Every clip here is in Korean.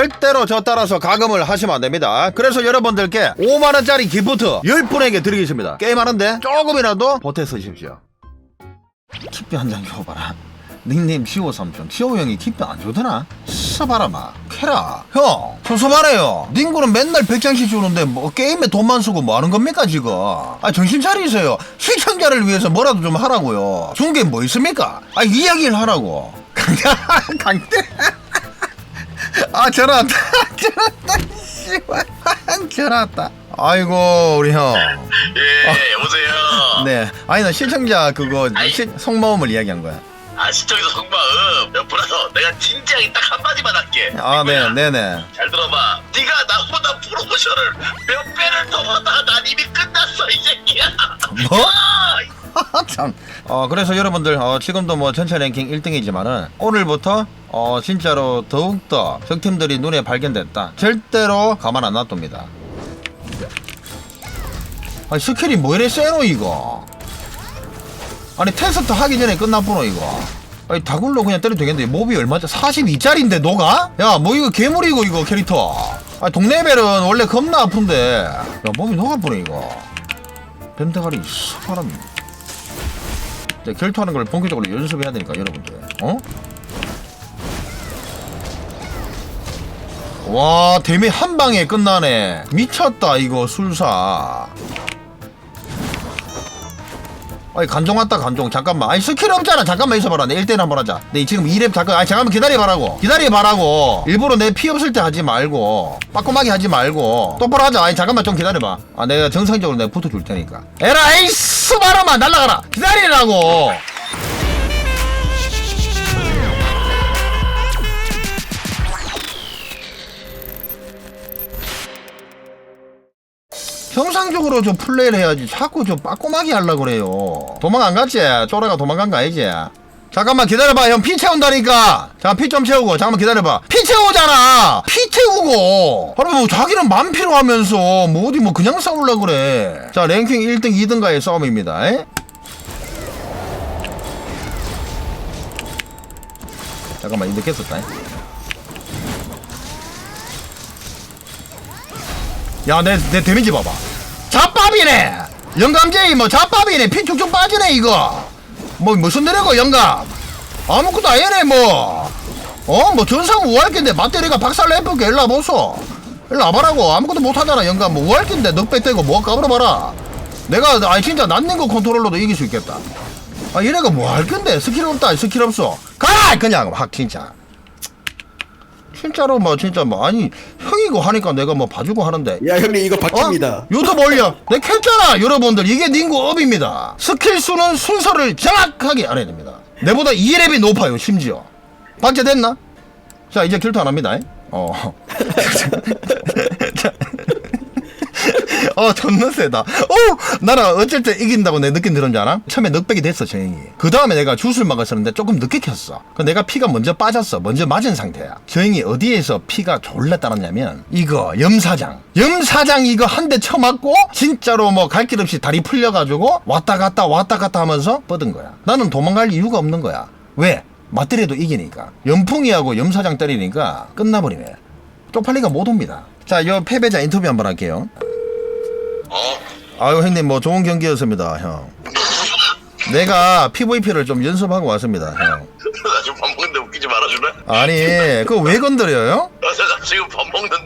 절대로 저 따라서 가금을 하시면 안 됩니다. 그래서 여러분들께 5만원짜리 기프트 10분에게 드리겠습니다. 게임하는데 조금이라도 보태 쓰십시오. 키뼈 한장 줘봐라. 닉네임 시오 삼촌. 시오 형이 키뼈 안 주더나? 써봐라마. 캐라. 형, 소소하네요. 닝구는 맨날 100장씩 주는데 뭐 게임에 돈만 쓰고 뭐 하는 겁니까 지금? 아 정신 차리세요. 시청자를 위해서 뭐라도 좀 하라고요. 준 게 뭐 있습니까? 아 이야기를 하라고. 강대. 아 전화 왔다. 전화 왔다. 씨발. 전화 왔다. 아이고 우리 형. 예, 여보세요. 네. 아니 나 시청자 그거 시, 속마음을 이야기한 거야. 아, 시청에서 속마음. 옆으로서 내가 진지하게 딱 한마디만 할게. 아, 네, 이거야. 네, 네. 잘 들어봐. 네가 나보다 프로모션을 몇 배를 더 받아. 난 이미 끝났어, 이 새끼야. 뭐? 아, 참. 어, 그래서 여러분들, 어, 지금도 뭐 전체 랭킹 1등이지만은, 오늘부터, 어, 진짜로 더욱더 적팀들이 눈에 발견됐다. 절대로 가만 안 놔둡니다. 아니, 스킬이 뭐 이래 세노, 이거? 아니, 테스트 하기 전에 끝나보노, 이거. 아니, 다굴로 그냥 때려도 되겠는데, 몹이 얼마짜? 42짜리인데, 너가? 야, 뭐 이거 괴물이고, 이거 캐릭터. 아, 동네벨은 원래 겁나 아픈데. 야, 몸이 녹아보네, 이거. 뱀대가리, 사람. 네, 결투하는 걸 본격적으로 연습해야 되니까 여러분들. 어? 와 데미 한 방에 끝나네. 미쳤다 이거 술사 아니 간종 왔다 간종 잠깐만. 아니 스킬 없잖아. 잠깐만 있어봐라. 내 1대1 한번 하자. 내 지금 2렙 잠깐 아니 잠깐만 기다려봐라고. 기다려봐라고. 일부러 내 피 없을 때 하지 말고 빠꼼하게 하지 말고 똑바로 하자. 아니 잠깐만 좀 기다려봐. 아 내가 정상적으로 내가 붙어줄 테니까. 에라이 스바라마. 날라가라. 기다리라고 정상적으로 좀 플레이를 해야지 자꾸 좀 빠꼼하게 하려고 그래요. 도망 안 갔지? 쪼라가 도망간 거 아니지? 잠깐만 기다려봐. 형 피 채운다니까. 잠깐 피 좀 채우고. 잠깐만 기다려봐. 피 채우잖아. 피 채우고. 바로 뭐 자기는 만 피로 하면서 뭐 어디 뭐 그냥 싸우려고 그래. 자 랭킹 1등 2등가의 싸움입니다. 에? 잠깐만 이득 했었다 야, 내, 내 데미지 봐봐. 잡밥이네! 영감제이, 뭐, 잡밥이네. 피 쭉쭉 빠지네, 이거. 뭐, 무슨 내려고, 영감? 아무것도 아니네, 뭐. 어, 뭐, 전상 우할긴데, 맞대리가 박살 내쁘게 일로 와보소. 일로 와봐라고. 아무것도 못하잖아, 영감. 뭐, 우할긴데, 넉백 떼고, 뭐, 까불어봐라. 내가, 아니, 진짜, 난닝거 컨트롤러도 이길 수 있겠다. 아, 얘네가 뭐 할 건데? 스킬 없다, 스킬 없어. 가! 그냥, 확, 진짜. 진짜로, 뭐, 진짜, 뭐, 아니, 형이 이거 하니까 내가 뭐 봐주고 하는데. 야 형님 이거 어? 바뀝니다. 유튜브 올려. 내 켰잖아, 여러분들. 이게 닝구 업입니다. 스킬 수는 순서를 정확하게 알아야 됩니다. 내보다 2렙이 높아요, 심지어. 박제됐나? 자, 이제 결투 안 합니다. 어. 어, 존나 세다. 어, 나는 어쩔 때 이긴다고 내 느낌 들은 줄 알아? 처음에 넉백이 됐어, 저 형이. 그 다음에 내가 주술 막았었는데 조금 늦게 켰어. 그 내가 피가 먼저 빠졌어. 먼저 맞은 상태야. 저 형이 어디에서 피가 졸라 따랐냐면, 이거, 염사장. 염사장 이거 한 대 쳐맞고, 진짜로 뭐 갈 길 없이 다리 풀려가지고, 왔다 갔다 왔다 갔다 하면서 뻗은 거야. 나는 도망갈 이유가 없는 거야. 왜? 맞더라도 이기니까. 염풍이하고 염사장 때리니까 끝나버리네. 쪽팔리가 못 옵니다. 자, 요 패배자 인터뷰 한번 할게요. 어? 아유 형님 뭐 좋은 경기였습니다 형 내가 PVP를 좀 연습하고 왔습니다 형 나 지금 밥 먹는데 웃기지 말아줄래? 아니 그거 왜 건드려요?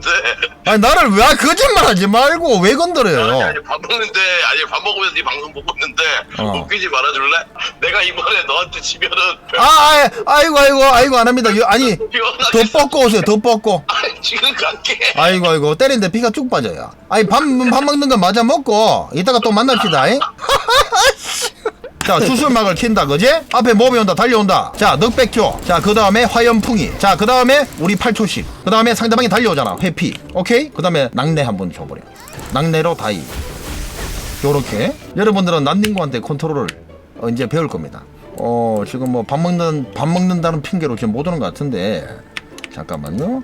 아, 먹는데. 아니 나를 왜 거짓말하지 말고 왜 아니, 건드려요 아니, 밥 먹는데, 아니, 밥 먹으면서 네 방송 보고 있는데, 어. 웃기지 말아줄래? 내가 이번에 너한테 지면은, 별- 아, 아 아이고 아이고 아이고 안 합니다 여- 아니 더 뻗고 오세요 더 뻗고 아니, 지금 갈게. 아이고 아이고 때리는데 피가 쭉 빠져요 아니 밥, 밥 먹는 거 맞아 먹고 이따가 또 만납시다 잉? 자 수술막을 킨다 그지? 앞에 몹이 온다 달려온다. 자 넉백조. 자 그 다음에 화염풍이. 자 그 다음에 우리 8초씩 그 다음에 상대방이 달려오잖아 회피. 오케이? 그 다음에 낙내 한번 줘버려. 낙내로 다이. 요렇게. 여러분들은 난닝구한테 컨트롤을 어, 이제 배울 겁니다. 어 지금 뭐 밥 먹는 밥 먹는다는 핑계로 지금 못 오는 것 같은데. 잠깐만요.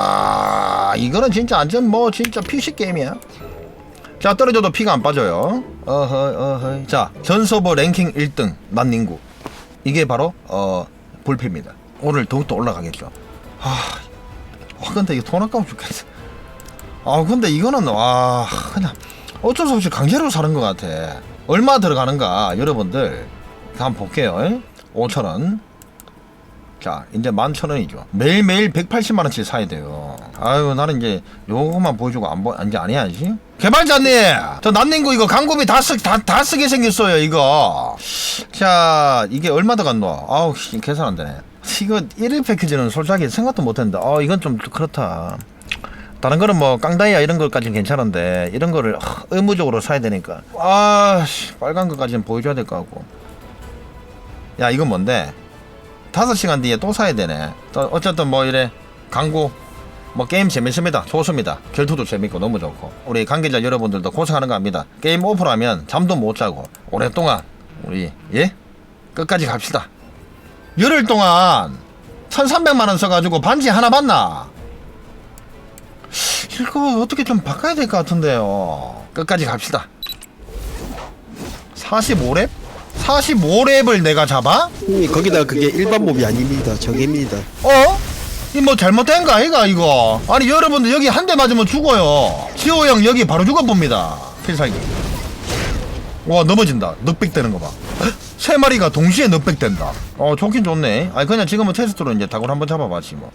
아, 이거는 진짜 완전 뭐 진짜 PC 게임이야. 자 떨어져도 피가 안 빠져요. 어허 어허. 자 전서버 랭킹 1등 난닝구. 이게 바로 어 불패입니다. 오늘 더욱더 올라가겠죠. 아, 아 근데 이거 돈 아까워 죽겠어. 아 근데 이거는 와 그냥 어쩔 수 없이 강제로 사는 것 같아. 얼마 들어가는가 여러분들 한번 볼게요. 5천 원. 자 이제 11,000원이죠. 매일매일 180만 원치 사야 돼요. 아유 나는 이제 요거만 보여주고 안 보, 이제 안 해야지. 개발자님 저 난닝구 이거 광고비 다 쓰, 다, 다 쓰게 생겼어요 이거. 자 이게 얼마 들어갔노? 아우 씨, 계산 안 되네. 이거 1일 패키지는 솔직하게 생각도 못했는데 아 이건 좀 그렇다. 다른 거는 뭐 깡다이야 이런 것까지는 괜찮은데 이런 거를 하, 의무적으로 사야 되니까 아 씨, 빨간 거까지는 보여줘야 될 거 같고 야 이건 뭔데 다섯 시간 뒤에 또 사야 되네. 또 어쨌든 뭐 이래 광고 뭐 게임 재밌습니다. 좋습니다. 결투도 재밌고 너무 좋고. 우리 관계자 여러분들도 고생하는 거 압니다. 게임 오프라면 잠도 못 자고 오랫동안 우리 예? 끝까지 갑시다. 열흘 동안 1300만 원 써가지고 반지 하나 받나? 이거 어떻게 좀 바꿔야 될 것 같은데요. 끝까지 갑시다. 45랩? 45랩을 내가 잡아? 형님 거기다 그게 일반 몹이 아닙니다 적입니다 어? 이 뭐 잘못된 거 아이가 이거? 아니 여러분들 여기 한 대 맞으면 죽어요. 지호 형 여기 바로 죽어봅니다. 필살기. 와 넘어진다. 넉백 되는 거 봐. 세 마리가 동시에 넉백 된다. 어 좋긴 좋네. 아니 그냥 지금은 테스트로 이제 닭을 한번 잡아봤지 뭐.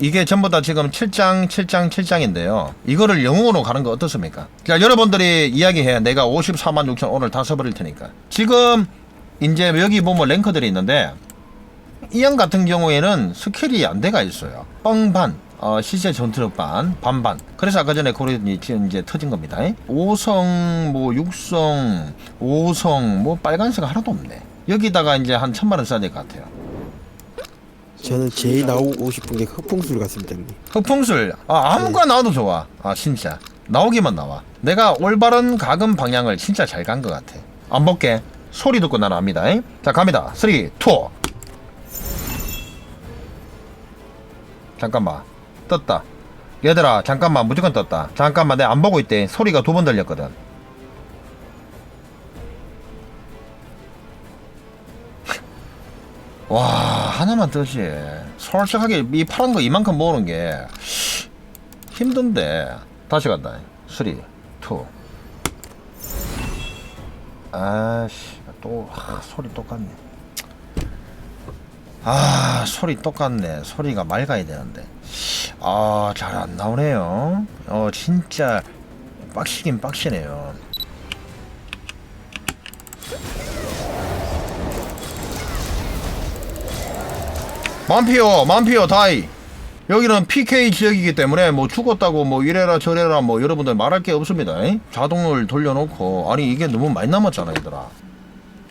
이게 전부 다 지금 7장, 7장, 7장인데요. 이거를 영웅으로 가는 거 어떻습니까? 자, 여러분들이 이야기해. 내가 54만 6천 오늘 다 써버릴 테니까. 지금, 이제 여기 보면 랭커들이 있는데, 이형 같은 경우에는 스킬이 안 돼가 있어요. 뻥반, 어, 시제 전투력 반, 반반. 그래서 아까 전에 지금 이제 터진 겁니다. 5성, 뭐 6성, 5성, 뭐 빨간색 하나도 없네. 여기다가 이제 한 천만 원 써야 될 것 같아요. 저는 제일 나오고 싶은 게 흑풍술 같습니다 형님 흑풍술 아 아무거나 나와도 좋아 아 진짜 나오기만 나와 내가 올바른 가금 방향을 진짜 잘 간 것 같아 안 볼게 소리 듣고 나는 압니다. 잉? 자 갑니다. 3 2 잠깐만. 떴다. 얘들아 잠깐만. 무조건 떴다. 잠깐만 내가 안 보고 있대. 소리가 두 번 들렸거든. 와 하나만 뜨지. 솔직하게 이 파란 거 이만큼 모으는 게 힘든데. 다시 간다. 3 2 아씨 또 아, 소리 똑같네. 아 소리 똑같네. 소리가 맑아야 되는데. 아 잘 안 나오네요. 어 진짜 빡시긴 빡시네요. 만피오 만피오 다이. 여기는 PK 지역이기 때문에 뭐 죽었다고 뭐 이래라 저래라 뭐 여러분들 말할 게 없습니다. 잉? 자동을 돌려놓고. 아니 이게 너무 많이 남았잖아 얘들아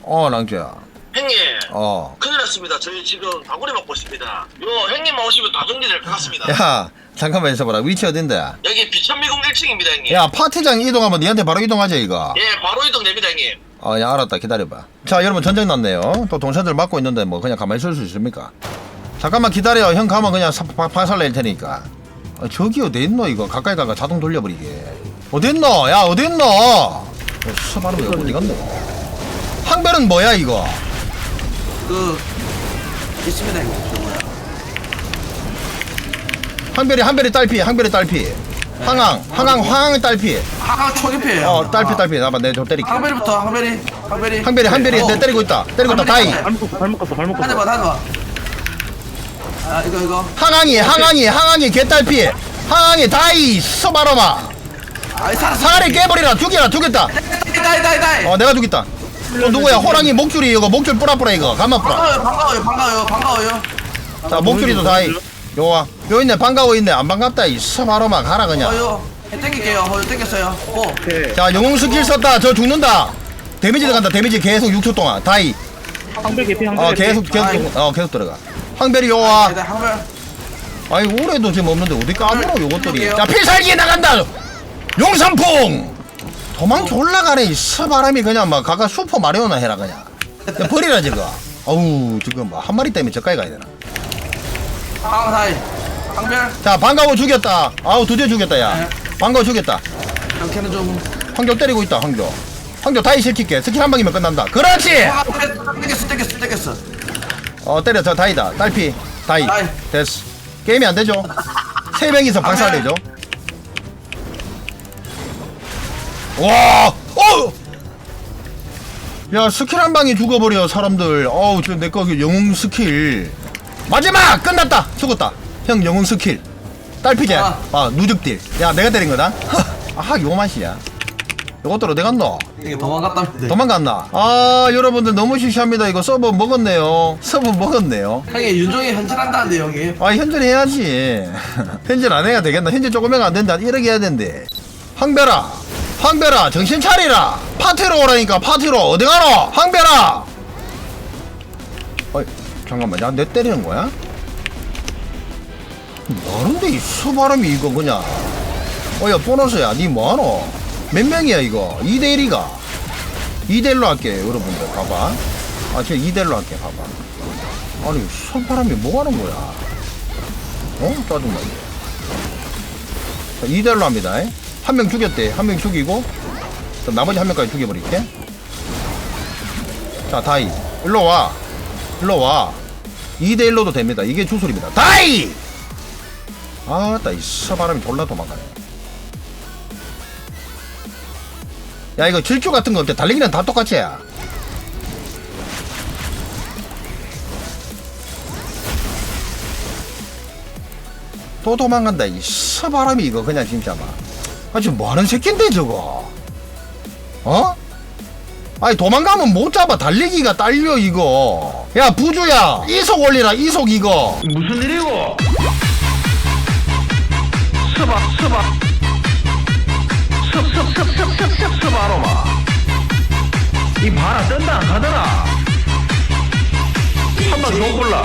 어 랑주야 형님 어 큰일 났습니다 저희 지금 다구리 먹고 있습니다 요 형님만 오시면 다 정리될 것 같습니다 야 잠깐만 있어봐라 위치 어딘데 여기 비천미궁 1층입니다 형님 야 파티장 이동하면 니한테 바로 이동하자 이거 예 바로 이동됩니다 형님 어, 야, 알았다. 기다려봐. 자, 여러분, 전쟁 났네요. 또 동생들 맞고 있는데, 뭐, 그냥 가만히 있을 수 있습니까? 잠깐만 기다려. 형 가면 그냥 사, 파, 파살 낼 테니까. 아, 저기 어딨노, 이거? 가까이 가가 자동 돌려버리게. 어딨노? 야, 어딨노? 어, 수바로 이거 어디 갔노? 항별은 뭐야, 이거? 그 있습니다 형님 저거야 항별이, 항별이 딸피, 항별이 딸피. 항항, 항항, 항항 딸피. 하강 초기피에요 어, 딸피, 딸피. 나봐, 내좀 때릴게. 항베리부터 항베리 항베리 항별이, 항별이 어. 내 때리고 있다. 때리고 있다. 다이. 한대 봐 한대 봐 아 이거 이거 항항이, 항항이, 항항이, 개딸피. 항항이, 다이. 서바로마. 아이 살았어 사리 깨버리라 죽여라 죽였다 다이 다이 다이 어 내가 죽였다 또 누구야? 호랑이 목줄이 이거 목줄 뿌라뿌라 이거. 가만 뿌라. 반가워요 반가워요 반가워요 반가워요. 자 목줄이도 다이 요와. 요 있네. 반가워 있네. 안 반갑다 이 스바로마. 가라 그냥. 어요 땡길게요. 어요 땡겼어요. 오. 자 영웅 스킬 썼다. 저 죽는다. 데미지 들어간다. 데미지 계속 6초 동안. 다이. 황별 개피 황별 어 개피. 계속 계속 어. 계속 들어가. 황별이 요와. 일단 항벨 아이 올해도 지금 없는데 어디 까불어 요것들이. 자 필살기 나간다. 용산풍 도망쳐 올라가네 이 스바람이. 그냥 막 가가 슈퍼 마리오나 해라 그냥. 야, 버리라 저거 어우 지금 뭐 한 마리 때문에 저까지 가야 되나? 항 다이 항벨 자 반가워 죽였다. 아우 드디어 죽였다 야. 네. 반가워 죽였다. 이렇게는 좀 황교 때리고 있다 황교. 황교 다이 시킬게. 스킬 한 방이면 끝난다. 그렇지! 아, 땡겼어 땡겼어 땡겼어. 어 때려. 저 다이다. 딸피. 다이. 다이. 됐어. 게임이 안 되죠. 세 명이서 박살내죠 와 어! 야 스킬 한 방에 죽어버려 사람들. 어우 저 내거 영웅 스킬. 마지막! 끝났다! 죽었다. 형 영웅 스킬. 딸피제 아. 아 누적딜. 야 내가 때린 거다? 아하 요 맛이야. 요것도 어디 갔노 이게 도망갔다는데 도망갔나? 아 여러분들 너무 시시합니다. 이거 서버 먹었네요. 서버 먹었네요. 형이 윤종이 현질한다는데 여기 아 현질 해야지. 현질 안 해야 되겠나? 현질 조금만 안 된다. 이렇게 해야 된대. 황별아 황별아 정신 차리라. 파티로 오라니까 파티로. 어디 가노 황별아? 어이 잠깐만 야내 때리는 거야? 뭐하는데 이 수바람이 이거 그냥. 어야 보너스야. 니 뭐하노? 몇 명이야 이거? 2대1이가. 2대1로 할게 여러분들. 봐봐. 아 제가 2대1로 할게 봐봐. 아니 손바람이 뭐 하는 거야? 어? 짜증나게. 자 2대1로 합니다 한 명 죽였대. 한 명 죽이고 자, 나머지 한 명까지 죽여버릴게. 자 다이. 일로 와. 일로 와. 2대1로도 됩니다. 이게 주술입니다. 다이! 아따 이 서바람이 졸라 도망가네. 야 이거 질주 같은 거 없대 달리기는 다 똑같이 해. 또 도망간다 이 서바람이 이거 그냥 진짜 막 아, 지금 뭐 하는 새끼인데 저거? 어? 아니 도망가면 못 잡아. 달리기가 딸려 이거. 야 부주야 이속 올리라 이속 이거. 무슨 일이고? 서봐 서봐 섭섭섭섭섭섭 서봐로마. 이 바라 뜬다 안 가더라. 한번 더 골라